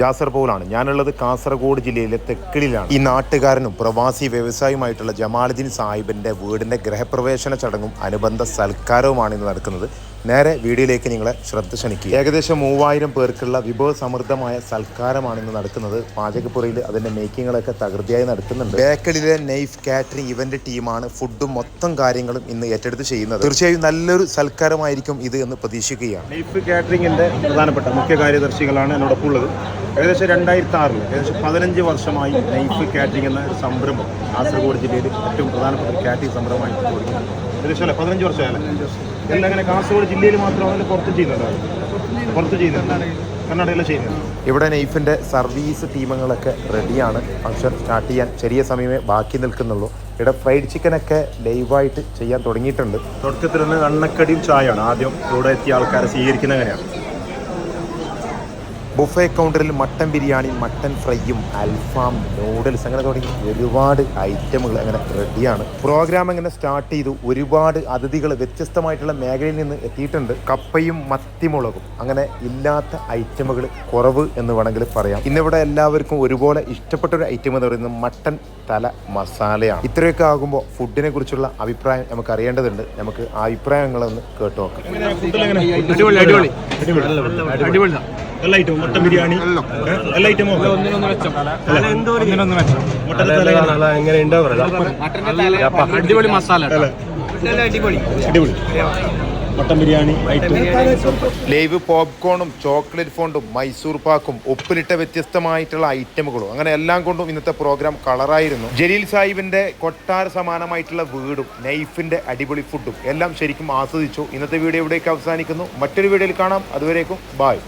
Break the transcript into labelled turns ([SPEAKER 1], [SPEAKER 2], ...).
[SPEAKER 1] ജാസർ പൗലാണ്. ഞാനുള്ളത് കാസർഗോഡ് ജില്ലയിലെ തെക്കിളിലാണ്. ഈ നാട്ടുകാരനും പ്രവാസി വ്യവസായിയുമായിട്ടുള്ള ജമാലുദ്ദീൻ സാഹിബിന്റെ വീടിന്റെ ഗ്രഹപ്രവേശന ചടങ്ങും അനുബന്ധ സൽക്കാരവുമാണ് ഇന്ന് നടക്കുന്നത്. നേരെ വീഡിയോയിലേക്ക് നിങ്ങളെ ശ്രദ്ധ ക്ഷണിക്കുക. ഏകദേശം മൂവായിരം പേർക്കുള്ള വിഭവസമൃദ്ധമായ സൽക്കാരമാണ് ഇന്ന് നടക്കുന്നത്. പാചകപ്പുറയിൽ അതിന്റെ മേക്കിങ്ങുകളൊക്കെ തകൃതിയായി നടക്കുന്നുണ്ട്. ബേക്കലിലെ നൈഫ് കാറ്ററിംഗ് ഇവന്റ് ടീമാണ് ഫുഡും മൊത്തം കാര്യങ്ങളും ഇന്ന് ഏറ്റെടുത്ത് ചെയ്യുന്നത്. തീർച്ചയായും നല്ലൊരു സൽക്കാരമായിരിക്കും ഇത് എന്ന് പ്രതീക്ഷിക്കുകയാണ്.
[SPEAKER 2] നൈഫ് കാറ്ററിംഗിന്റെ പ്രധാനപ്പെട്ട മുഖ്യ കാര്യദർശികളാണ് എന്നോടൊപ്പം ഉള്ളത്. ഏകദേശം രണ്ടായിരത്തി ആറിൽ ഏകദേശം പതിനഞ്ച് വർഷമായി ലൈഫ് കാറ്ററിംഗ് എന്ന ഒരു സംരംഭം കാസർഗോഡ് ജില്ലയിൽ ഏറ്റവും പ്രധാനപ്പെട്ട ഒരു കാറ്ററിംഗ് സംരംഭമായി ഏകദേശം അല്ലേ? പതിനഞ്ച് വർഷമല്ലേ? എല്ലാം അങ്ങനെ കാസർഗോഡ് ജില്ലയിൽ മാത്രമാണ് പുറത്ത് ചെയ്യുന്നത്? പുറത്ത് ചെയ്യുന്നത്. കർണാടകയിലെ ചെയ്യുന്നത്.
[SPEAKER 1] ഇവിടെ നൈഫിന്റെ സർവീസ് ടീമുകളൊക്കെ റെഡിയാണ്. ഫംഗ്ഷൻ സ്റ്റാർട്ട് ചെയ്യാൻ ചെറിയ സമയമേ ബാക്കി നിൽക്കുന്നുള്ളൂ. ഇവിടെ ഫ്രൈഡ് ചിക്കനൊക്കെ ലൈവായിട്ട് ചെയ്യാൻ തുടങ്ങിയിട്ടുണ്ട്.
[SPEAKER 2] തുടക്കത്തിൽ നിന്ന് എണ്ണക്കടിയും ചായയാണ്. ആദ്യം ഇവിടെ എത്തിയ ആൾക്കാരെ സ്വീകരിക്കുന്നത് എങ്ങനെയാണ്?
[SPEAKER 1] ബുഫേ കൗണ്ടറിൽ മട്ടൻ ബിരിയാണി മട്ടൻ ഫ്രൈയും അൽഫാം നൂഡിൽസ് അങ്ങനെ തുടങ്ങി ഒരുപാട് ഐറ്റമുകൾ അങ്ങനെ റെഡിയാണ്. പ്രോഗ്രാം അങ്ങനെ സ്റ്റാർട്ട് ചെയ്തു. ഒരുപാട് അതിഥികൾ വ്യത്യസ്തമായിട്ടുള്ള മേഖലയിൽ നിന്ന് എത്തിയിട്ടുണ്ട്. കപ്പയും മത്തിമുളകും. അങ്ങനെ ഇല്ലാത്ത ഐറ്റമുകൾ കുറവ് എന്ന് വേണമെങ്കിൽ പറയാം. ഇന്നിവിടെ എല്ലാവർക്കും ഒരുപോലെ ഇഷ്ടപ്പെട്ട ഒരു ഐറ്റം എന്ന് പറയുന്നത് മട്ടൻ തല മസാലയാണ്. ഇത്രയൊക്കെ ആകുമ്പോൾ ഫുഡിനെ കുറിച്ചുള്ള അഭിപ്രായം നമുക്ക് അറിയേണ്ടതുണ്ട്. നമുക്ക് ആ അഭിപ്രായങ്ങളൊന്ന് കേട്ടു നോക്കാം.
[SPEAKER 2] എല്ലാ ഐറ്റവും മട്ടൻ ബിരിയാണി? എല്ലാ ഐറ്റവും?
[SPEAKER 3] അടിപൊളി മസാല അടിപൊളി.
[SPEAKER 2] അടിപൊളി. മട്ടൻ ബിരിയാണി
[SPEAKER 1] ലൈവ് പോപ്കോണും ചോക്ലേറ്റ് ഫോണ്ടും മൈസൂർ പാക്കും ഉപ്പിലിട്ട വ്യത്യസ്തമായിട്ടുള്ള ഐറ്റമുകളും. അങ്ങനെ എല്ലാം കൊണ്ടും ഇന്നത്തെ പ്രോഗ്രാം കളറായിരുന്നു. ജലീൽ സാഹിബിന്റെ കൊട്ടാര സമാനമായിട്ടുള്ള വീടും നൈഫിന്റെ അടിപൊളി ഫുഡും എല്ലാം ശരിക്കും ആസ്വദിച്ചു. ഇന്നത്തെ വീഡിയോ ഇവിടേക്ക് അവസാനിക്കുന്നു. മറ്റൊരു വീഡിയോയിൽ കാണാം. അതുവരേക്കും ബായ്